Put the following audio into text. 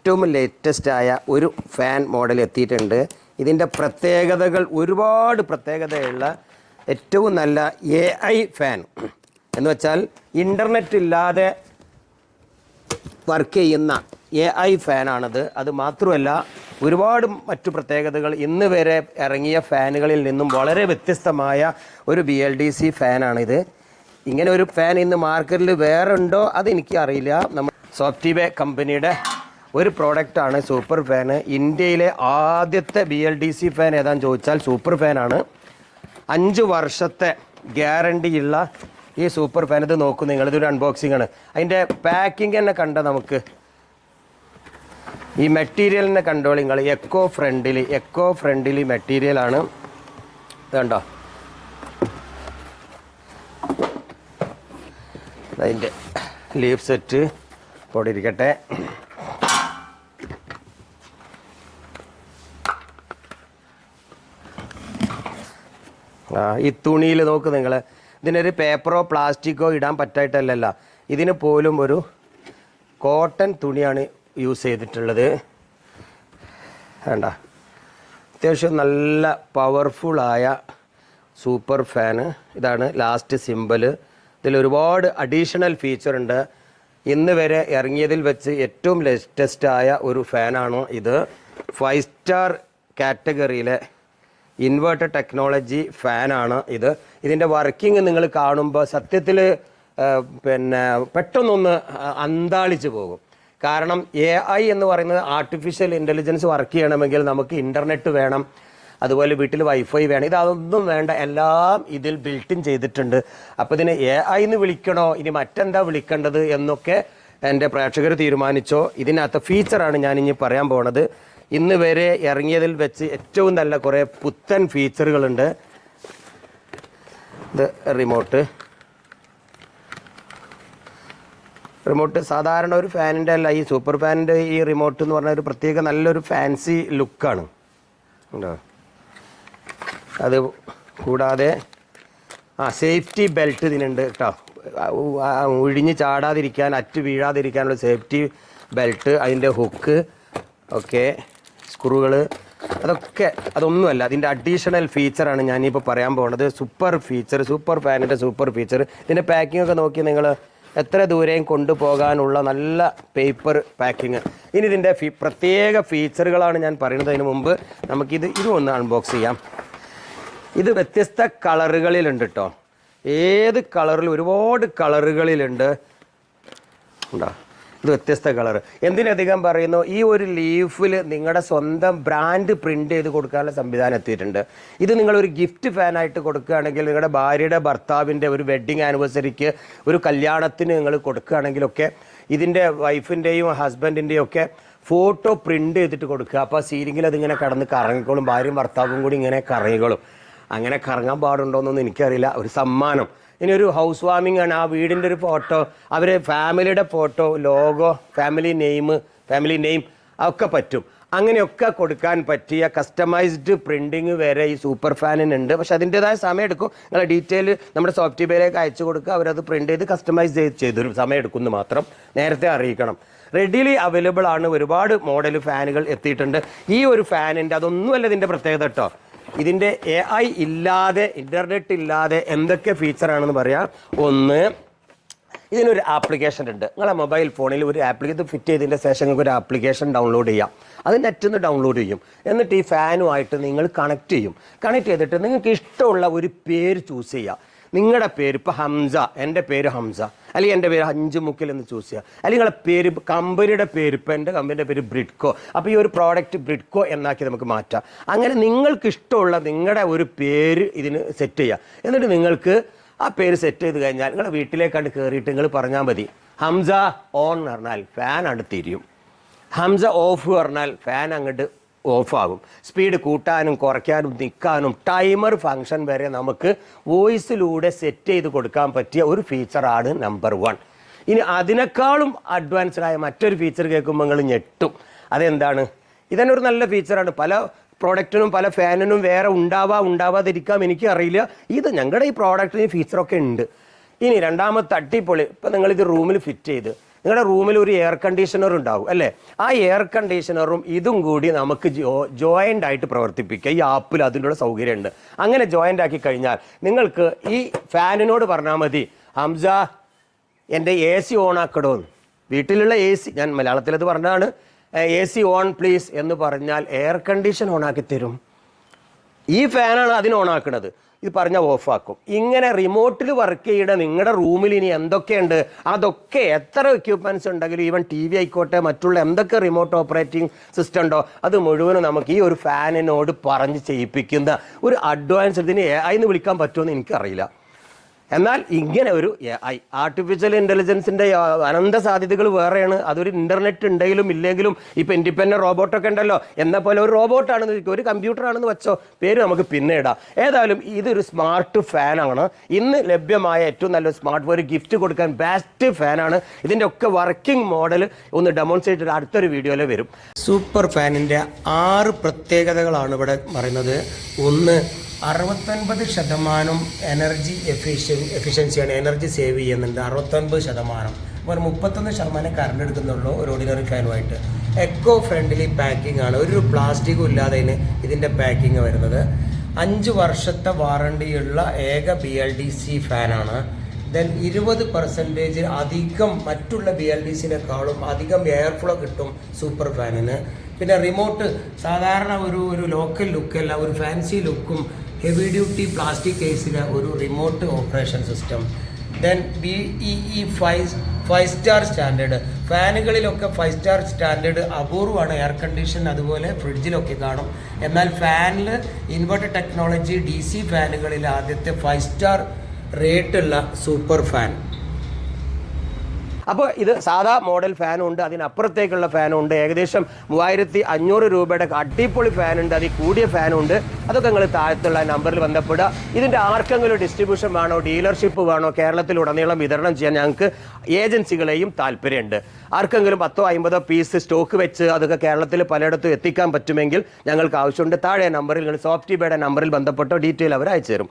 ഏറ്റവും ലേറ്റസ്റ്റായ ഒരു fan model എത്തിയിട്ടുണ്ട്. ഇതിന്റെ പ്രത്യേകതകൾ ഒരുപാട് പ്രത്യേകതയുള്ള ഏറ്റവും നല്ല എ ഐ ഫാൻ എന്ന് വെച്ചാൽ ഇന്റർനെറ്റ് ഇല്ലാതെ വർക്ക് ചെയ്യുന്ന എ ഐ ഫാനാണത് അത് മാത്രമല്ല ഒരുപാട് മറ്റു പ്രത്യേകതകൾ ഇന്ന് വരെ ഇറങ്ങിയ ഫാനുകളിൽ നിന്നും വളരെ വ്യത്യസ്തമായ ഒരു ബി എൽ ഡി സി ഫാനാണിത് ഇങ്ങനെ ഒരു ഫാൻ ഇന്ന് മാർക്കറ്റിൽ വേറെ ഉണ്ടോ? അതെനിക്ക് അറിയില്ല. നമ്മൾ സോഫ്റ്റ്വെയർ കമ്പനിയുടെ ഒരു പ്രോഡക്റ്റാണ് സൂപ്പർ ഫാന് ഇന്ത്യയിലെ ആദ്യത്തെ B L D C fan ഏതാണെന്ന് ചോദിച്ചാൽ സൂപ്പർ ഫാനാണ്. അഞ്ച് വർഷത്തെ ഗ്യാരണ്ടിയുള്ള ഈ സൂപ്പർ ഫാൻ ഇത് നോക്കൂ നിങ്ങൾ. ഇതൊരു അൺബോക്സിംഗ് ആണ്. അതിന്റെ പാക്കിംഗ് തന്നെ കണ്ട നമുക്ക്. ഈ മെറ്റീരിയലിനെ കണ്ടോളി നിങ്ങൾ. എക്കോ ഫ്രണ്ട്ലി എക്കോ ഫ്രണ്ട്ലി മെറ്റീരിയലാണ് ഇത് കണ്ടോ? അതിന്റെ ലീഫ് സെറ്റ് ഇവിടെ ഈ തുണിയിൽ നോക്ക് നിങ്ങൾ ഇതിനൊരു പേപ്പറോ പ്ലാസ്റ്റിക്കോ ഇടാൻ പറ്റായിട്ടല്ലല്ല. ഇതിന് പോലും ഒരു കോട്ടൺ തുണിയാണ് യൂസ് ചെയ്തിട്ടുള്ളത്. വേണ്ട അത്യാവശ്യം നല്ല പവർഫുള്ളായ സൂപ്പർ ഫാന് ഇതാണ് ലാസ്റ്റ് സിമ്പിൾ ഇതിൽ ഒരുപാട് അഡീഷണൽ ഫീച്ചർ ഉണ്ട്. ഇന്ന് വരെ ഇറങ്ങിയതിൽ വെച്ച് ഏറ്റവും ലേറ്റസ്റ്റായ ഒരു ഫാനാണ് ഇത്. ഫൈവ് സ്റ്റാർ കാറ്റഗറിയിലെ ഇൻവേർട്ടർ ടെക്നോളജി ഫാനാണ് ഇത്. ഇതിന്റെ വർക്കിംഗ് നിങ്ങൾ കാണുമ്പോൾ സത്യത്തിൽ പിന്നെ പെട്ടെന്നൊന്ന് അന്താളിച്ച് പോകും. കാരണം എ ഐ എന്ന് പറയുന്നത് ആർട്ടിഫിഷ്യൽ ഇന്റലിജൻസ് വർക്ക് ചെയ്യണമെങ്കിൽ നമുക്ക് ഇന്റർനെറ്റ് വേണം അതുപോലെ വീട്ടിൽ വൈഫൈ വേണം. ഇതൊന്നും വേണ്ട എല്ലാം ഇതിൽ ബിൽട്ടിൻ ചെയ്തിട്ടുണ്ട്. അപ്പോൾ ഇതിന് എ ഐ എന്ന് വിളിക്കണോ ഇനി മറ്റെന്താ വിളിക്കേണ്ടത് എന്നൊക്കെ എന്റെ പ്രേക്ഷകർ തീരുമാനിച്ചോ. ഇതിനകത്ത് ഫീച്ചറാണ് ഞാൻ ഇനി പറയാൻ പോണത്. ഇന്ന് വരെ ഇറങ്ങിയതിൽ വെച്ച് ഏറ്റവും നല്ല കുറേ പുത്തൻ ഫീച്ചറുകളുണ്ട് ഇത് റിമോട്ട് റിമോട്ട് സാധാരണ ഒരു ഫാനിന്റെ അല്ല ഈ സൂപ്പർ ഫാനിന്റെ ഈ റിമോട്ട് എന്ന് പറഞ്ഞ ഒരു പ്രത്യേക നല്ലൊരു ഫാൻസി ലുക്കാണ് ഉണ്ടോ? അത് കൂടാതെ ആ സേഫ്റ്റി ബെൽറ്റ് ഇതിനുണ്ട് കേട്ടോ. ഒഴിഞ്ഞ് ചാടാതിരിക്കാൻ അറ്റ് വീഴാതിരിക്കാനുള്ള സേഫ്റ്റി ബെൽറ്റ് അതിന്റെ ഹുക്ക് ഓക്കെ സ്ക്രൂകൾ അതൊക്കെ അതൊന്നുമല്ല. അതിന്റെ അഡീഷണൽ ഫീച്ചറാണ് ഞാനിപ്പോൾ പറയാൻ പോകുന്നത് സൂപ്പർ ഫീച്ചർ സൂപ്പർ ഫാനിന്റെ സൂപ്പർ ഫീച്ചർ ഇതിന്റെ പാക്കിംഗ് ഒക്കെ നോക്കി നിങ്ങൾ എത്ര ദൂരെയും കൊണ്ടുപോകാനുള്ള നല്ല പേപ്പർ പാക്കിങ് ഇനി ഇതിന്റെ ഫീ പ്രത്യേക ഫീച്ചറുകളാണ് ഞാൻ പറയുന്നത് അതിന് മുമ്പ്. നമുക്കിത് ഇതും ഒന്ന് അൺബോക്സ് ചെയ്യാം. ഇത് വ്യത്യസ്ത കളറുകളിലുണ്ട് കേട്ടോ ഏത് കളറിൽ ഒരുപാട് കളറുകളിലുണ്ട്. ഉണ്ടോ? ഇത് വ്യത്യസ്ത കളർ. എന്തിനധികം പറയുന്നു ഈ ഒരു ലീഫിൽ നിങ്ങളുടെ സ്വന്തം ബ്രാൻഡ് പ്രിന്റ് ചെയ്ത് കൊടുക്കാനുള്ള സംവിധാനം എത്തിയിട്ടുണ്ട്. ഇത് നിങ്ങളൊരു ഗിഫ്റ്റ് ഫാനായിട്ട് കൊടുക്കുകയാണെങ്കിൽ നിങ്ങളുടെ ഭാര്യയുടെ ഭർത്താവിന്റെ ഒരു വെഡ്ഡിങ് ആനിവേഴ്സറിക്ക് ഒരു കല്യാണത്തിന് നിങ്ങൾ കൊടുക്കുകയാണെങ്കിലൊക്കെ ഇതിന്റെ വൈഫിന്റെയും ഹസ്ബൻഡിന്റെയും ഒക്കെ ഫോട്ടോ പ്രിന്റ് ചെയ്തിട്ട് കൊടുക്കുക. അപ്പോൾ സീലിങ്ങിൽ അതിങ്ങനെ കടന്ന് കറങ്ങിക്കോളും ഭാര്യയും ഭർത്താവും കൂടി ഇങ്ങനെ കറങ്ങിക്കോളും. അങ്ങനെ കറങ്ങാൻ പാടുണ്ടോ എന്നൊന്നും എനിക്കറിയില്ല. ഒരു സമ്മാനം. ഇനി ഒരു ഹൗസ് വാമിംഗ് ആണ്. ആ വീടിന്റെ ഒരു ഫോട്ടോ അവരെ ഫാമിലിയുടെ photo logo family name family name ഒക്കെ പറ്റും. അങ്ങനെയൊക്കെ കൊടുക്കാൻ പറ്റിയ കസ്റ്റമൈസ്ഡ് പ്രിന്റിങ് വരെ ഈ സൂപ്പർ ഫാനിനുണ്ട് പക്ഷെ അതിന്റെതായ സമയം എടുക്കും. നിങ്ങളെ ഡീറ്റെയിൽ നമ്മുടെ സോഫ്റ്റ്വെയറിലേക്ക് അയച്ചു കൊടുക്കുക. അവരത് പ്രിന്റ് ചെയ്ത് കസ്റ്റമൈസ് ചെയ്ത് ചെയ്തു സമയം എടുക്കുന്നു മാത്രം നേരത്തെ അറിയിക്കണം. റെഡിലി അവൈലബിൾ ആണ്. ഒരുപാട് മോഡൽ ഫാനുകൾ എത്തിയിട്ടുണ്ട്. ഈ ഒരു ഫാനിന്റെ അതൊന്നുമല്ല ഇതിന്റെ പ്രത്യേകത കേട്ടോ. ഇതിന്റെ എ ഐ ഇല്ലാതെ ഇന്റർനെറ്റ് ഇല്ലാതെ എന്തൊക്കെ ഫീച്ചറാണെന്ന് പറയാം. ഒന്ന് ഇതിനൊരു ആപ്ലിക്കേഷൻ ഉണ്ട്. നിങ്ങളെ മൊബൈൽ ഫോണിൽ ഒരു ആപ്ലിക്കേഷൻ ഫിറ്റ് ചെയ്തതിന്റെ ശേഷം നിങ്ങൾക്ക് ഒരു ആപ്ലിക്കേഷൻ ഡൗൺലോഡ് ചെയ്യാം. അത് നെറ്റിൽ നിന്ന് ഡൗൺലോഡ് ചെയ്യും. എന്നിട്ട് ഈ ഫാനുമായിട്ട് നിങ്ങൾ കണക്ട് ചെയ്യും. കണക്ട് ചെയ്തിട്ട് നിങ്ങൾക്ക് ഇഷ്ടമുള്ള ഒരു പേര് ചൂസ് ചെയ്യുക നിങ്ങളുടെ പേര് ഇപ്പോൾ ഹംസ എന്റെ പേര് ഹംസ. അല്ലെങ്കിൽ എന്റെ പേര് അഞ്ച് മുക്കിൽ എന്ന് ചൂസ് ചെയ്യുക അല്ലെങ്കിൽ നിങ്ങളുടെ പേര് കമ്പനിയുടെ പേര് ഇപ്പോൾ എന്റെ കമ്പനിയുടെ പേര് ബ്രിഡ്കോ. അപ്പോൾ ഈ ഒരു പ്രോഡക്റ്റ് ബ്രിഡ്കോ എന്നാക്കി നമുക്ക് മാറ്റാം. അങ്ങനെ നിങ്ങൾക്ക് ഇഷ്ടമുള്ള നിങ്ങളുടെ ഒരു പേര് ഇതിന് സെറ്റ് ചെയ്യുക എന്നിട്ട് നിങ്ങൾക്ക് ആ പേര് സെറ്റ് ചെയ്ത് കഴിഞ്ഞാൽ നിങ്ങളുടെ വീട്ടിലേക്കാണ്ട് കയറിയിട്ട് നിങ്ങൾ പറഞ്ഞാൽ മതി. ഹംസ ഓൺ എന്ന് പറഞ്ഞാൽ ഫാൻ അങ്ങോട്ട് തിരിയും. ഹംസ ഓഫ് പറഞ്ഞാൽ ഫാൻ അങ്ങോട്ട് ഓഫാകും. സ്പീഡ് കൂട്ടാനും കുറയ്ക്കാനും നിൽക്കാനും ടൈമർ ഫങ്ഷൻ വരെ നമുക്ക് വോയിസിലൂടെ സെറ്റ് ചെയ്ത് കൊടുക്കാൻ പറ്റിയ ഒരു ഫീച്ചറാണ് നമ്പർ വൺ. ഇനി അതിനേക്കാളും അഡ്വാൻസ്ഡ് ആയ മറ്റൊരു ഫീച്ചർ കേൾക്കുമ്പോൾ നിങ്ങൾ ഞെട്ടും. അതെന്താണ്? ഇതന്നെ നല്ല ഫീച്ചറാണ് പല പ്രോഡക്റ്റിനും പല ഫാനിനും വേറെ ഉണ്ടാവാം ഉണ്ടാവാതിരിക്കാം എനിക്കറിയില്ല. ഇത് ഞങ്ങളുടെ ഈ പ്രോഡക്റ്റിന് ഫീച്ചറൊക്കെ ഉണ്ട്. ഇനി രണ്ടാമത്തെ അടിപൊളി ഇപ്പം നിങ്ങളിത് റൂമിൽ ഫിറ്റ് ചെയ്ത് നിങ്ങളുടെ റൂമിൽ ഒരു എയർ കണ്ടീഷണർ ഉണ്ടാവും അല്ലേ? ആ എയർ കണ്ടീഷണറും ഇതും കൂടി നമുക്ക് ജോ ജോയിന്റ് ആയിട്ട് പ്രവർത്തിപ്പിക്കുക ഈ ആപ്പിൽ അതിനുള്ള സൗകര്യമുണ്ട്. അങ്ങനെ ജോയിന്റ് ആക്കി കഴിഞ്ഞാൽ നിങ്ങൾക്ക് ഈ ഫാനിനോട് പറഞ്ഞാൽ മതി ഹംസ എന്റെ എ സി ഓൺ ആക്കണമെന്ന് വീട്ടിലുള്ള എ സി ഞാൻ മലയാളത്തിൽ അത് പറഞ്ഞതാണ് എ സി ഓൺ പ്ലീസ് എന്ന് പറഞ്ഞാൽ എയർ കണ്ടീഷൻ ഓണാക്കി തരും. ഈ ഫാനാണ് അതിന് ഓൺ ആക്കുന്നത് ഇത് പറഞ്ഞ ഓഫാക്കും. ഇങ്ങനെ റിമോട്ടിൽ വർക്ക് ചെയ്യുന്ന നിങ്ങളുടെ റൂമിൽ ഇനി എന്തൊക്കെയുണ്ട്? അതൊക്കെ എത്ര എക്യുപ്മെന്റ്സ് ഉണ്ടെങ്കിലും ഈവൻ ടി വി ആയിക്കോട്ടെ മറ്റുള്ള എന്തൊക്കെ റിമോട്ട് ഓപ്പറേറ്റിംഗ് സിസ്റ്റം ഉണ്ടോ അത് മുഴുവനും നമുക്ക് ഈ ഒരു ഫാനിനോട് പറഞ്ഞ് ചെയ്യിപ്പിക്കുന്ന ഒരു അഡ്വാൻസ് ഇതിന് എന്ന് വിളിക്കാൻ പറ്റുമെന്ന് എനിക്കറിയില്ല. എന്നാൽ ഇങ്ങനെ ഒരു ആർട്ടിഫിഷ്യൽ ഇന്റലിജൻസിന്റെ അനന്ത സാധ്യതകൾ വേറെയാണ്. അതൊരു ഇന്റർനെറ്റ് ഉണ്ടെങ്കിലും ഇല്ലെങ്കിലും ഇപ്പോൾ ഇൻഡിപെൻഡന്റ് റോബോട്ടൊക്കെ ഉണ്ടല്ലോ. എന്ന പോലെ ഒരു റോബോട്ടാണെന്ന് ചോദിക്കും. ഒരു കമ്പ്യൂട്ടറാണെന്ന് വെച്ചോ. പേര് നമുക്ക് പിന്നെ ഇടാം. ഏതായാലും ഇതൊരു സ്മാർട്ട് ഫാനാണ് ഇന്ന് ലഭ്യമായ ഏറ്റവും നല്ല സ്മാർട്ട് ഫോൺ ഗിഫ്റ്റ് കൊടുക്കാൻ ബെസ്റ്റ് ഫാനാണ് ഇതിന്റെ ഒക്കെ വർക്കിംഗ് മോഡൽ ഒന്ന് ഡെമോൺസ്ട്രേറ്റ് അടുത്തൊരു വീഡിയോയിൽ വരും. സൂപ്പർ ഫാനിന്റെ ആറ് പ്രത്യേകതകളാണ് ഇവിടെ പറയുന്നത്. ഒന്ന് അറുപത്തൊൻപത് ശതമാനം എനർജി എഫിഷ്യൻ എഫിഷ്യൻസിയാണ് എനർജി സേവ് ചെയ്യുന്നുണ്ട്. അറുപത്തൊൻപത് ശതമാനം. അപ്പോൾ ഒരു മുപ്പത്തൊന്ന് ശതമാനം കറണ്ട് എടുക്കുന്നുള്ളൂ ഒരു ഓർഡിനറി ഫാനുമായിട്ട് എക്കോ ഫ്രണ്ട്ലി പാക്കിംഗ് ആണ്. ഒരു പ്ലാസ്റ്റിക്കും ഇല്ലാതെ ഇതിന്റെ പാക്കിംഗ് വരുന്നത്. അഞ്ച് വർഷത്തെ വാറണ്ടിയുള്ള ഏക ബി എൽ ഡി സി ഫാനാണ് ദെൻ ഇരുപത് പെർസെന്റേജ് അധികം മറ്റുള്ള ബി എൽ ഡി സിനേക്കാളും അധികം എയർ ഫ്ലോ കിട്ടും സൂപ്പർ ഫാനിന് പിന്നെ റിമോട്ട് സാധാരണ ഒരു ഒരു ലോക്കൽ ലുക്കല്ല ഒരു ഫാൻസി ലുക്കും ഹെവി ഡ്യൂട്ടി പ്ലാസ്റ്റിക് കേസിന് ഒരു remote operation system then B E E five five star standard ഫാനുകളിലൊക്കെ five star standard അപൂർവമാണ് എയർ കണ്ടീഷൻ അതുപോലെ ഫ്രിഡ്ജിലൊക്കെ കാണും. എന്നാൽ ഫാനിൽ ഇൻവെർട്ടർ ടെക്നോളജി ഡി സി ഫാനുകളിൽ ആദ്യത്തെ ഫൈവ് സ്റ്റാർ റേറ്റുള്ള സൂപ്പർ ഫാൻ അപ്പോൾ ഇത് സാധാ മോഡൽ ഫാനും ഉണ്ട് അതിനപ്പുറത്തേക്കുള്ള ഫാനും ഉണ്ട് ഏകദേശം മൂവായിരത്തി അഞ്ഞൂറ് രൂപയുടെ അടിപൊളി ഫാനുണ്ട് അതിൽ കൂടിയ ഫാനും ഉണ്ട് അതൊക്കെ നിങ്ങൾ താഴത്തുള്ള നമ്പറിൽ ബന്ധപ്പെടുക. ഇതിന്റെ ആർക്കെങ്കിലും ഡിസ്ട്രിബ്യൂഷൻ വേണോ ഡീലർഷിപ്പ് വേണോ കേരളത്തിലുടനീളം വിതരണം ചെയ്യാൻ ഞങ്ങൾക്ക് ഏജൻസികളെയും താല്പര്യമുണ്ട്. ആർക്കെങ്കിലും പത്തോ അമ്പതോ പീസ് സ്റ്റോക്ക് വെച്ച് അതൊക്കെ കേരളത്തിൽ പലയിടത്തും എത്തിക്കാൻ പറ്റുമെങ്കിൽ ഞങ്ങൾക്ക് ആവശ്യമുണ്ട്. താഴെ നമ്പറിൽ നിങ്ങൾ സോഫ്റ്റ് ബേയുടെ നമ്പറിൽ ബന്ധപ്പെട്ടോ ഡീറ്റെയിൽ അവർ അയച്ചു തരും